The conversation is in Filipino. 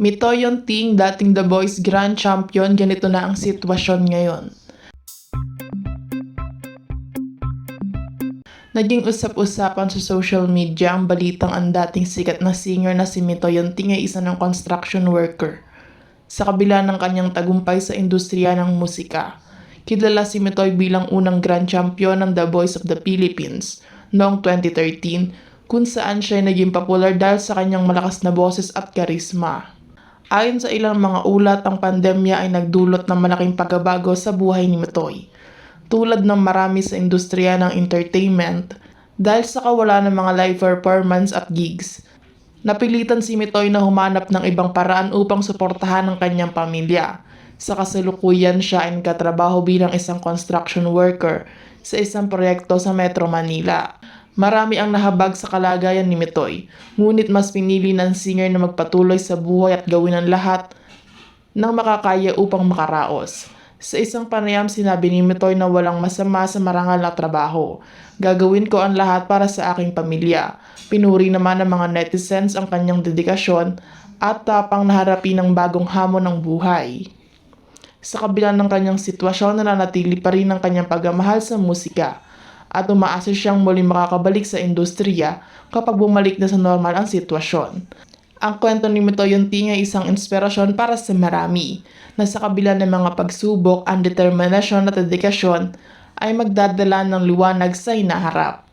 Mito Ting, dating The Boys Grand Champion, ganito na ang sitwasyon ngayon. Naging usap-usapan sa social media ang balitang ang dating sikat na singer na si Mito Ting ay isa ng construction worker. Sa kabila ng kanyang tagumpay sa industriya ng musika, kilala si Mitoy bilang unang grand champion ng The Voice of the Philippines noong 2013 kung saan siya ay naging popular dahil sa kanyang malakas na boses at karisma. Ayon sa ilang mga ulat, ang pandemya ay nagdulot ng malaking pagbabago sa buhay ni Matoy. Tulad ng marami sa industriya ng entertainment, dahil sa kawalan ng mga live performance at gigs, napilitan si Mitoy na humanap ng ibang paraan upang suportahan ang kanyang pamilya. Sa kasalukuyan siya ay nagkatrabaho bilang isang construction worker sa isang proyekto sa Metro Manila. Marami ang nahabag sa kalagayan ni Mitoy, ngunit mas pinili ng singer na magpatuloy sa buhay at gawin ang lahat ng makakaya upang makaraos. Sa isang panayam sinabi ni Mitoy na walang masama sa marangal na trabaho. Gagawin ko ang lahat para sa aking pamilya. Pinuri naman ng mga netizens ang kanyang dedikasyon at tapang naharapin ang bagong hamon ng buhay. Sa kabila ng kanyang sitwasyon, nananatili pa rin ang kanyang pagmamahal sa musika at umaasa siyang muling makakabalik sa industriya kapag bumalik na sa normal ang sitwasyon. Ang kwento ni Mito Yunting ay isang inspirasyon para sa marami na sa kabila ng mga pagsubok, ang determinasyon at dedikasyon ay magdadala ng liwanag sa hinaharap.